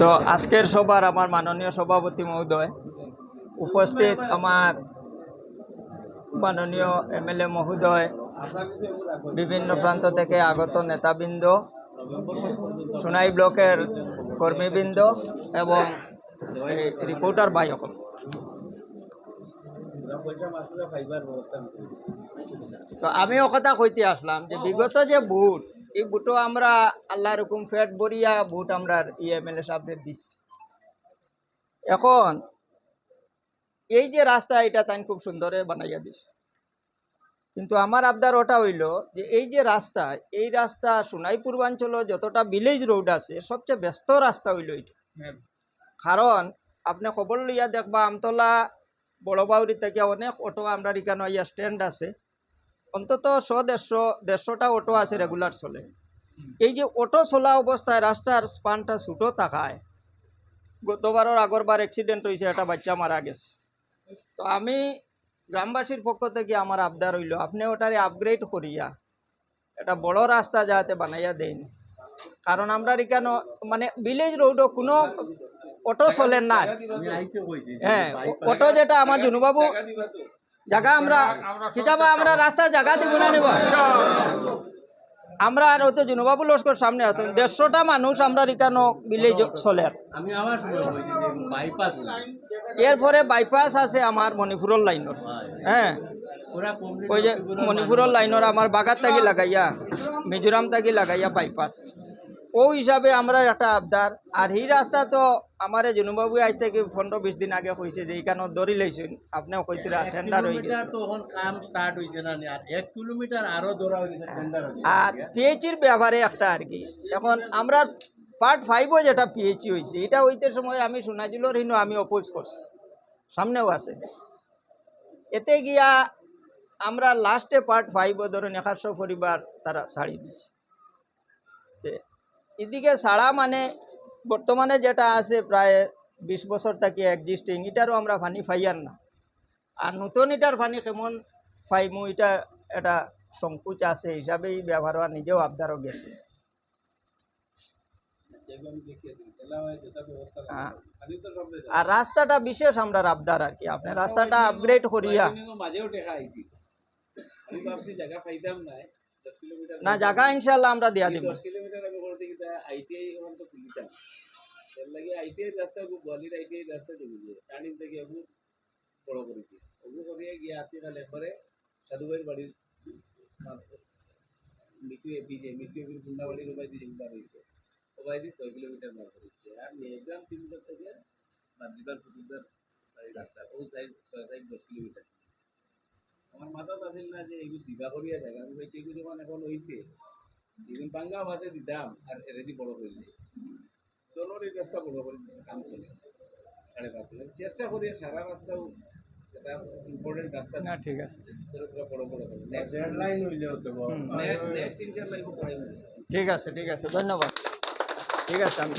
তো আজকের সবার আমার মাননীয় সভাপতি মহোদয়, উপস্থিত আমার মাননীয় এমএলএ মহোদয়, বিভিন্ন প্রান্ত থেকে আগত নেতাবৃন্দ, সোনাই ব্লকের কর্মীবৃন্দ এবং রিপোর্টার ভাই সকল তো আমি ও কথা কইতে আসলাম যে বিগত যে ভোট এই ভোটও আমরা আল্লাহ হুকুম ফ্যাট বরিয়া ভোট আমরা ই এমএলএ সাহেবের দিচ্ছি। এখন এই যে রাস্তা এটা তাই খুব সুন্দরে বানাইয়া দিছে। কিন্তু আমার আবদার ওটা হইল যে এই যে রাস্তা এই রাস্তা সোনাই পূর্বাঞ্চল যতটা ভিলেজ রোড আছে সবচেয়ে ব্যস্ত রাস্তা হইল এটা কারণ আপনি খবর লইয়া দেখবা আমতলা বড়বাউরি থেকে অনেক অটো আমরা এখানে ইয়া স্ট্যান্ড আছে। অন্তত শ দেড়শো দেড়শোটা অটো আছে রেগুলার চলে। এই যে অটো চলা অবস্থায় রাস্তার স্পানটা ছুটো থাকায় গতবারের আগরবার অ্যাক্সিডেন্ট হয়েছে একটা বাচ্চা মারা গেছে। তো আমি গ্রামবাসীর পক্ষ থেকে আমার আবদার হইল আপনি ওটারে আপগ্রেড করিয়া একটা বড় রাস্তা যাতে বানাইয়া দেন কারণ আমরা এখানে মানে ভিলেজ রোডও কোনো অটো চলে না হ্যাঁ অটো যেটা আমার জুনুবাবু জায়গা আমরা কিতাবা আমরা রাস্তা জায়গা দিব না নিব। আমরা আর হয়তো জুনুবাবু লস্কর সামনে আছেন দেড়শোটা মানুষ আমরা এখানে ভিলেজ চলে আমি আমার সময় বলছি যে বাইপাস এরপরে বাইপাস আছে আমার মণিপুরের লাইনের। হ্যাঁ। ওই যে মণিপুরের লাইনের আমার বাগাত থাকি লাগাইয়া মিজোরাম থাকি লাগাইয়া বাইপাস ও হিসাবে আমরা একটা আবদার। আর এই রাস্তা তো আমার জুনুবাবু আজ থেকে পনেরো বিশ দিন আগে কইছে যে এইখানে দৌড়ি লাইছেন? আপনিও কইতরা টেন্ডার হয়ে গেছে। এখন কাম স্টার্ট হয়েছে না এক কিলোমিটার আরও দৌড়া আর পিএইচির ব্যাপারে একটা আর কি। এখন আমরা পার্ট ফাইভও যেটা পিএইচি হয়েছে এটা হইতে সময় আমি সোনাজুলোর হিনো আমি অপোজ করছি। সামনেও আছে। এতে গিয়া আমরা লাস্টে পার্ট ফাইভও ধরুন একাশো পরিবার তারা ছাড়ি দিছে। এদিকে ছাড়া মানে বর্তমানে যেটা আছে প্রায় বিশ বছর থেকে এক্সিস্টিং এটারও আমরা ফানি ফাইয়ার না। আর নতুন এটার ফানি কেমন ফাইমু এটা এটা সংকোচ আছে হিসাবেই ব্যবহার হওয়া নিজেও আবদারও গেছে। হ্যাঁ। আর রাস্তাটা বিশেষ আমরা আবদার আর কি আপনি রাস্তাটা আপগ্রেড করিয়া। না জায়গা ইনশাল্লাহ আমরা দিয়া দিব কিলোমিটার কিন্তু আইটিআই ওখান তো খুলিতাম এর লাগে আইটিআই রাস্তা বলির আইটিআই রাস্তা দেবি যে টার্নিং থেকে বহু বড় করে দিয়ে, ওগু করিয়ে গিয়ে কালে পরে সাধু ভাইয়ের বাড়ির মিটু এপি যে মিটু এপির বুন্ডা বাড়ির ওবাই দিয়ে যেগুলো রয়েছে দিয়ে ছয় কিলোমিটার মার করেছে আর মেয়েগ্রাম তিনটার থেকে বাদ্রিবার পুকুরদার রাস্তা, ও সাইড, ছয় সাইড দশ কিলোমিটার। আমার মাথাত আছিল না যে এইগুলো দিবা করিয়া জায়গা, আমি ভাই যখন এখন হয়েছে এগুলো বাংলা ভাষা দিতাম আর এরেদি বড় করলে দোনোর এই রাস্তা বড় করে দিচ্ছে কাম চলে সাড়ে পাঁচ চেষ্টা করি সারা রাস্তাও এটা ইম্পর্টেন্ট রাস্তা না ঠিক আছে বড় বড় করে নেক্সট লাইন হইলে হতে নেক্সট নেক্সট ইনশাআল্লাহ ঠিক আছে ঠিক আছে ধন্যবাদ ঠিক আছে আমি